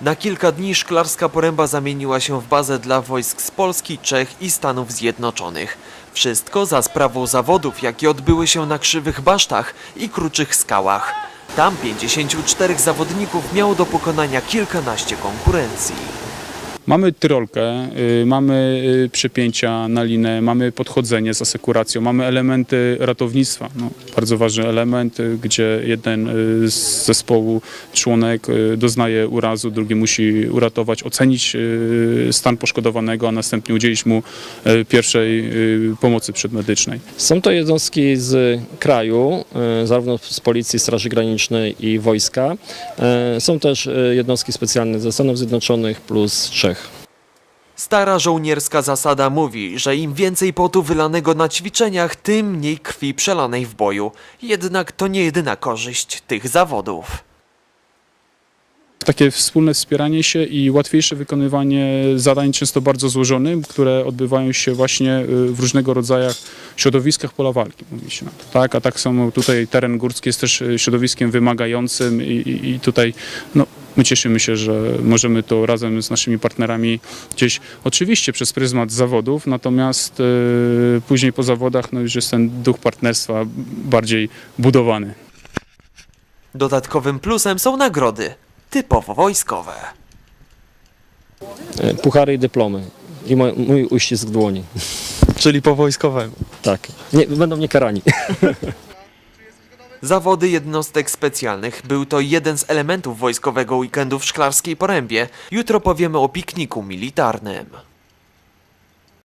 Na kilka dni Szklarska Poręba zamieniła się w bazę dla wojsk z Polski, Czech i Stanów Zjednoczonych. Wszystko za sprawą zawodów, jakie odbyły się na krzywych basztach i kruczych skałach. Tam 54 zawodników miało do pokonania kilkanaście konkurencji. Mamy tyrolkę, y, mamy y, przypięcia na linę, mamy podchodzenie z asekuracją, mamy elementy ratownictwa. No, bardzo ważny element, y, gdzie jeden z zespołu członek doznaje urazu, drugi musi uratować, ocenić stan poszkodowanego, a następnie udzielić mu pierwszej pomocy przedmedycznej. Są to jednostki z kraju, zarówno z Policji, Straży Granicznej i wojska. Są też jednostki specjalne ze Stanów Zjednoczonych plus Czech. Stara żołnierska zasada mówi, że im więcej potu wylanego na ćwiczeniach, tym mniej krwi przelanej w boju. Jednak to nie jedyna korzyść tych zawodów. Takie wspólne wspieranie się i łatwiejsze wykonywanie zadań często bardzo złożonych, które odbywają się właśnie y, w różnego rodzaju środowiskach pola walki, mówi się. Tak, a tak samo tutaj teren górski jest też y, środowiskiem wymagającym i, i, i tutaj no, my cieszymy się, że możemy to razem z naszymi partnerami gdzieś oczywiście przez pryzmat zawodów, natomiast y, później po zawodach no, już jest ten duch partnerstwa bardziej budowany. Dodatkowym plusem są nagrody, typowo wojskowe. E, Puchary i dyplomy. I mo- mój uścisk dłoni. Czyli po wojskowemu. Tak. Nie, będą mnie karani. Zawody jednostek specjalnych był to jeden z elementów wojskowego weekendu w Szklarskiej Porębie. Jutro powiemy o pikniku militarnym.